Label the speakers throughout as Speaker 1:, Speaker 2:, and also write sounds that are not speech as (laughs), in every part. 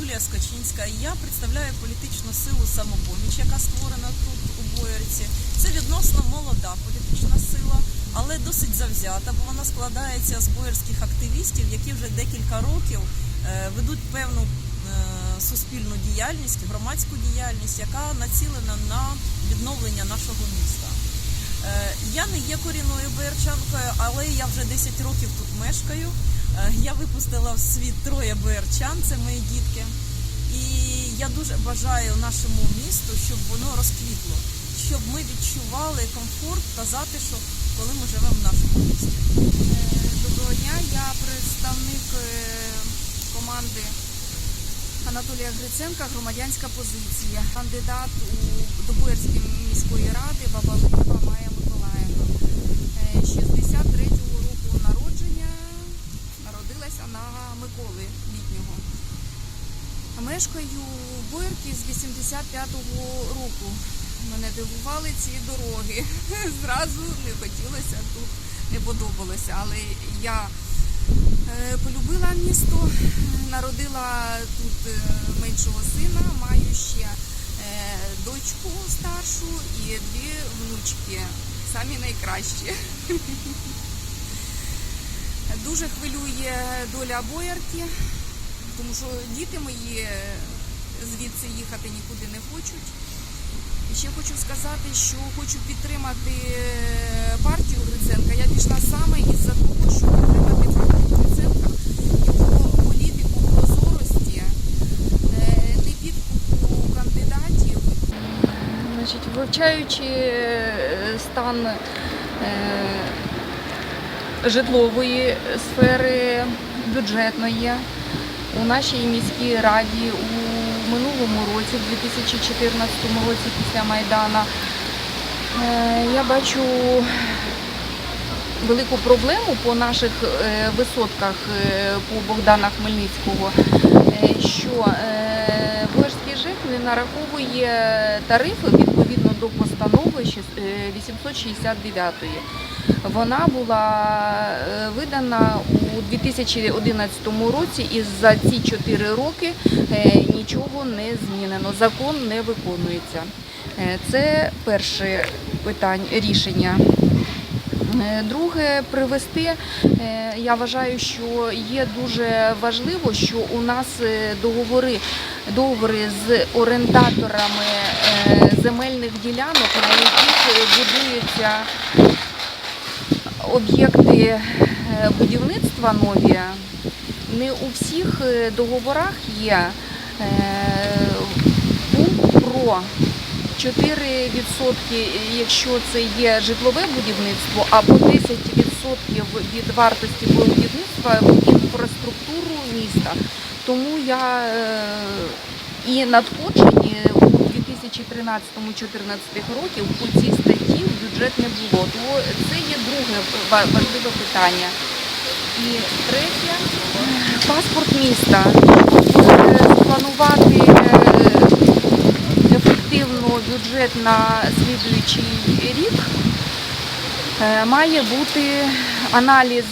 Speaker 1: Юлія Скочинська. Я представляю політичну силу самопоміч, яка створена тут у Боярці. Це відносно молода політична сила, але досить завзята, бо вона складається з боярських активістів, які вже декілька років е, ведуть певну е, суспільну діяльність, громадську діяльність, яка націлена на відновлення нашого міста. Е, Я не є корінною боярчанкою, але я вже 10 років тут мешкаю. Е, я випустила в світ троє боярчан, це мої дітки. І я дуже бажаю нашому місту, щоб воно розквітло, щоб ми відчували комфорт та затишок, коли ми живемо в нашому місті.
Speaker 2: Е, доброго дня, я представник е, команди Анатолія Гриценка, громадянська позиція, кандидат у Добуєрській міської ради Бабалупа Майя Миколаєва. 63 на Миколи літнього. Мешкаю в Боярці з 85-го року. Мене дивували ці дороги. (laughs) Зразу не хотілося тут, не подобалося. Але я е, полюбила місто, народила тут е, меншого сина, маю ще е, дочку старшу і дві внучки, самі найкращі. (laughs) Дуже хвилює доля боярки, тому що діти мої е, звідси їхати нікуди не хочуть. І ще хочу сказати, що хочу підтримати е, партію Гриценка. Я пішла саме із-за того, щоб підтримати партію Гриценка, його політику прозорості, е, не підкупу кандидатів. Значить, вивчаючи стан житлової сфери, бюджетної у нашій міській раді у минулому році, в 2014 році після Майдана, е, я бачу велику проблему по наших е, висотках е, по Богдана Хмельницького, що Боярський ЖЕК не нараховує тарифи відповідно до постанови щас- е, 869. Вона була е, видана у 2011 році і за ці 4 роки е, нічого не змінено. Закон не виконується. Е, Це перше питання рішення. Друге, привести, я вважаю, що є дуже важливо, що у нас договори, договори з орендаторами земельних ділянок, на яких будуються об'єкти е, будівництва нові, не у всіх е, договорах є е, пункт про 4%, якщо це є житлове будівництво, або 10% від вартості будівництва в інфраструктуру міста. Тому я е, і надходжені 2013-2014 років по цій статті в бюджет не було. То це є друге важливе питання. І третє паспорт міста. Е, спланувати е, ефективно бюджет на слідуючий рік, е, має бути аналіз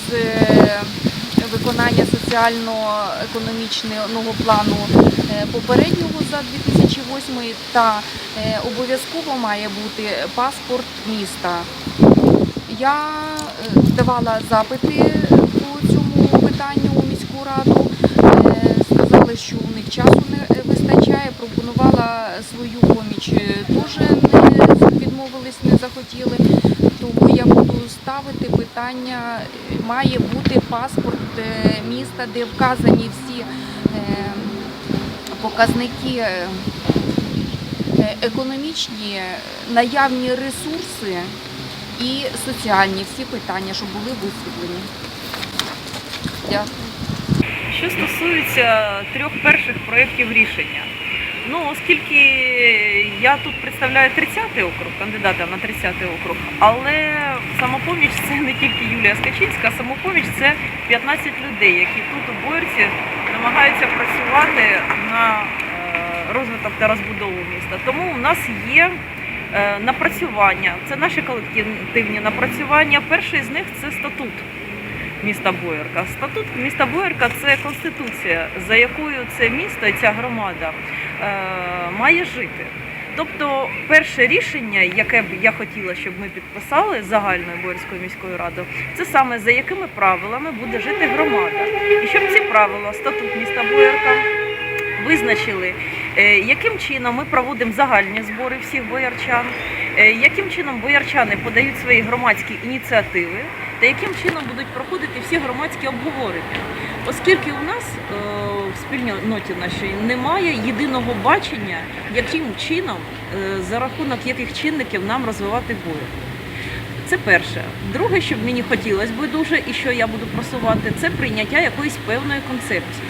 Speaker 2: виконання соціально-економічного плану е, попереднього за 2008 та е, обов'язково має бути паспорт міста. Я е, давала запити по цьому питанню у міську раду. Сказали, що у них часу не вистачає. Пропонувала свою поміч, теж відмовились, не захотіли. Тому я буду ставити питання. Має бути паспорт е, міста, де вказані всі е, показники е, економічні, наявні ресурси і соціальні всі питання, щоб були висвітлені. Дякую.
Speaker 1: Що стосується трьох перших проєктів рішення, ну оскільки я тут представляю 30-й округ, кандидата на 30-й округ, але самопоміч це не тільки Юлія Скачинська, а самопоміч це 15 людей, які тут у Боярці намагаються працювати на е, розвиток та розбудову міста. Тому у нас є е, напрацювання, це наші колективні напрацювання. Перший з них це статут. міста Боярка? Статут міста Боярка це конституція, за якою це місто і ця громада має жити. Тобто, перше рішення, яке б я хотіла, щоб ми підписали загальною Боярською міською радою, це саме за якими правилами буде жити громада. І щоб ці правила, статут міста Боярка, визначили, е, яким чином ми проводимо загальні збори всіх боярчан, е, яким чином боярчани подають свої громадські ініціативи, та яким чином будуть проходити всі громадські обговорення. Оскільки у нас е, в спільноті нашій немає єдиного бачення, яким чином, е, за рахунок яких чинників нам розвивати бояр. Це перше. Друге, що б мені хотілося би дуже, і що я буду просувати, це прийняття якоїсь певної концепції.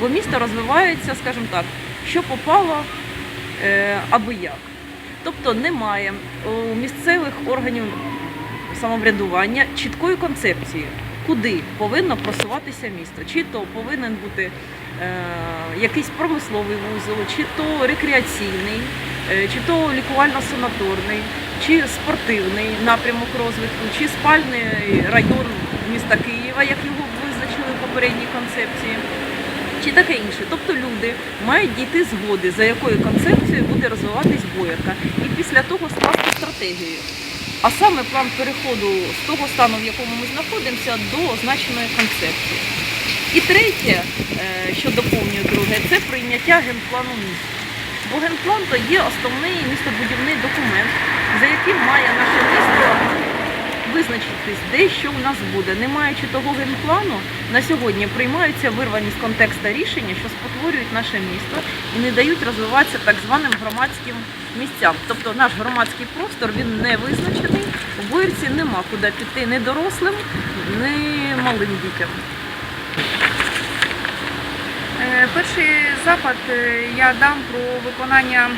Speaker 1: Бо місто розвивається, скажімо так, що попало е, аби як. Тобто немає у місцевих органів самоврядування чіткої концепції, куди повинно просуватися місто. Чи то повинен бути е, якийсь промисловий вузол, чи то рекреаційний, е, чи то лікувально-санаторний, чи спортивний напрямок розвитку, чи спальний район міста Києва, як його визначили в попередній концепції. Чи таке інше. Тобто люди мають дійти згоди, за якою концепцією буде розвиватись боярка, і після того скласти стратегію. А саме план переходу з того стану, в якому ми знаходимося, до означеної концепції. І третє, е, що доповнює друге, це прийняття генплану міста. Бо генплан то є основний містобудівний документ, за яким має наше місто визначитись, де що у нас буде. Не маючи того генплану, на сьогодні приймаються вирвані з контекста рішення, що спотворюють наше місто і не дають розвиватися так званим громадським місцям. Тобто наш громадський простор він не визначений. У Боярці нема куди піти ні дорослим, ні малим дітям.
Speaker 2: Е, Перший запит е, я дам про виконання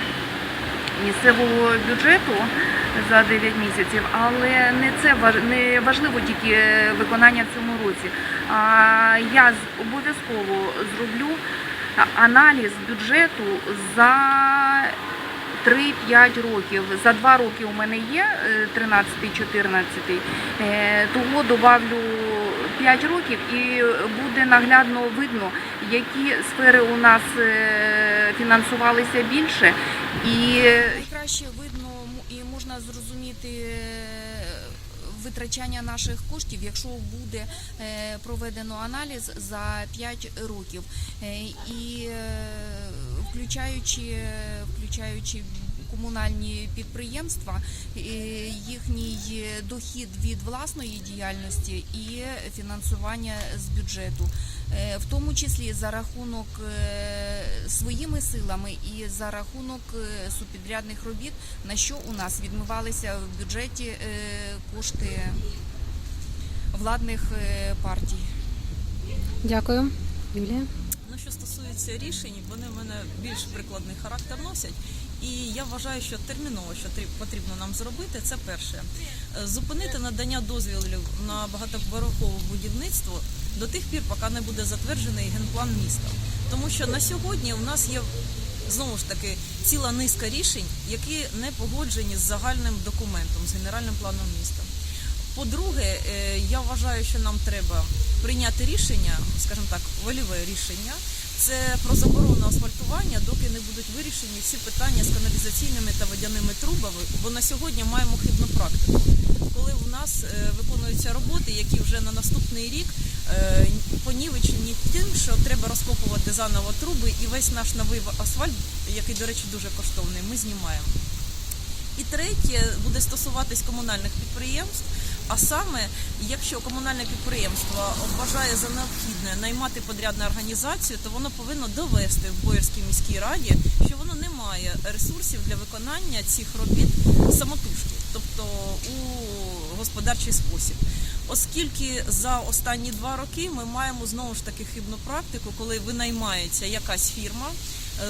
Speaker 2: місцевого бюджету за 9 місяців, але не це не важливо тільки е, виконання в цьому році. А я обов'язково зроблю аналіз бюджету за 3-5 років. За 2 роки у мене є 13-14, того добавлю 5 років і буде наглядно видно, які сфери у нас е, фінансувалися більше. І
Speaker 3: Найкраще видно м- і можна зрозуміти е, витрачання наших коштів, якщо буде е, проведено аналіз за 5 років. Е, І е, включаючи, включаючи комунальні підприємства, їхній дохід від власної діяльності і фінансування з бюджету. Е, в тому числі за рахунок е, своїми силами і за рахунок е, субпідрядних робіт, на що у нас відмивалися в бюджеті кошти владних партій.
Speaker 4: Дякую. Юлія.
Speaker 1: Ну, що стосується рішень, вони в мене більш прикладний характер носять. І я вважаю, що терміново, що потрібно нам зробити, це перше. Е, Зупинити надання дозволів на багатоповерхове будівництво до тих пір, поки не буде затверджений генплан міста. Тому що на сьогодні у нас є знову ж таки ціла низка рішень, які не погоджені з загальним документом, з генеральним планом міста. По-друге, е, я вважаю, що нам треба прийняти рішення, скажімо так, вольове рішення. Це про заборону асфальтування, доки не будуть вирішені всі питання з каналізаційними та водяними трубами, бо на сьогодні маємо хибну практику. Коли в нас е, виконуються роботи, які вже на наступний рік е, понівечені тим, що треба розкопувати заново труби, і весь наш новий асфальт, який, до речі, дуже коштовний, ми знімаємо. І третє буде стосуватись комунальних підприємств. А саме, якщо комунальне підприємство вважає за необхідне наймати подрядну організацію, то воно повинно довести в Боярській міській раді, що воно не має ресурсів для виконання цих робіт самотужки, тобто у господарчий спосіб. Оскільки за останні два роки ми маємо знову ж таки хибну практику, коли винаймається якась фірма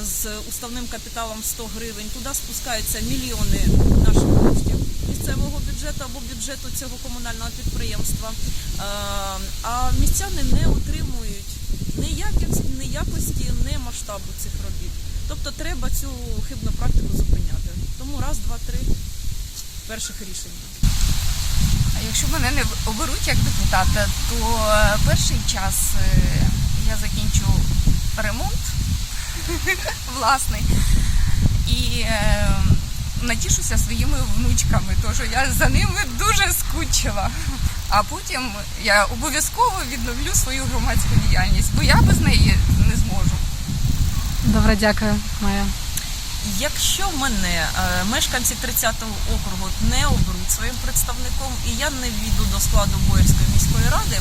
Speaker 1: з уставним капіталом 100 гривень, туди спускаються мільйони наших бюджету цього комунального підприємства. Е, А містяни не отримують ні якості, ні масштабу цих робіт. Тобто треба цю хибну практику зупиняти. Тому раз, два, три перших рішення.
Speaker 2: Якщо мене не оберуть як депутата, то е, перший час е, я закінчу ремонт (laughs) власний і натішуся своїми внучками, тому що я за ними дуже скучила. А потім я обов'язково відновлю свою громадську діяльність, бо я без неї не зможу.
Speaker 4: Добре, дякую, Майя.
Speaker 1: Якщо мене е, мешканці 30-го округу не оберуть своїм представником і я не війду до складу Боярської міської ради,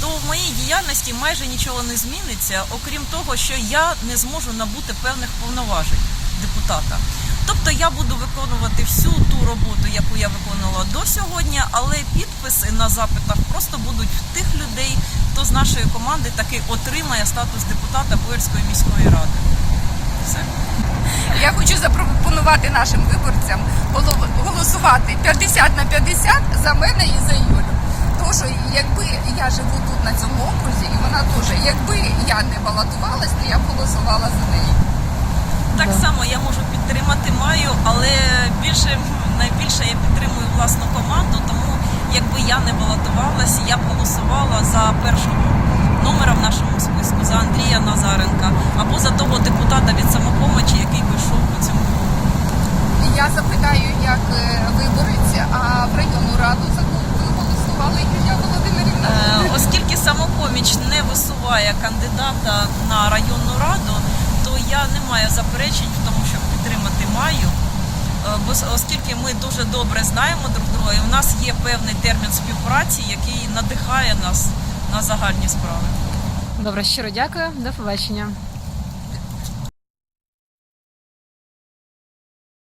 Speaker 1: то в моїй діяльності майже нічого не зміниться, окрім того, що я не зможу набути певних повноважень депутата. Тобто я буду виконувати всю ту роботу, яку я виконувала до сьогодні, але підписи на запитах просто будуть в тих людей, хто з нашої команди таки отримає статус депутата Боярської міської ради. Все.
Speaker 2: Я хочу запропонувати нашим виборцям голосувати 50 на 50 за мене і за Юлю. Тому що якби я живу тут на цьому окрузі, і вона теж, якби я не балотувалась, то я б голосувала за неї.
Speaker 1: Так само я можу підтримати Маю, але більше найбільше я підтримую власну команду, тому якби я не балотувалась, я б голосувала за першого номера в нашому списку, за Андрія Назаренка або за того депутата від самопомочі, який би йшов по цьому.
Speaker 2: Я запитаю, як е, виборець, а в районну раду за кого голосували Юлія Володимирівна?
Speaker 1: Е, Оскільки самопоміч не висуває кандидата на районну раду, то я не маю заперечень в тому, щоб підтримати Маю. Е, Оскільки ми дуже добре знаємо друг друга, і в нас є певний термін співпраці, який надихає нас на загальні справи.
Speaker 4: Добре, щиро дякую. До побачення.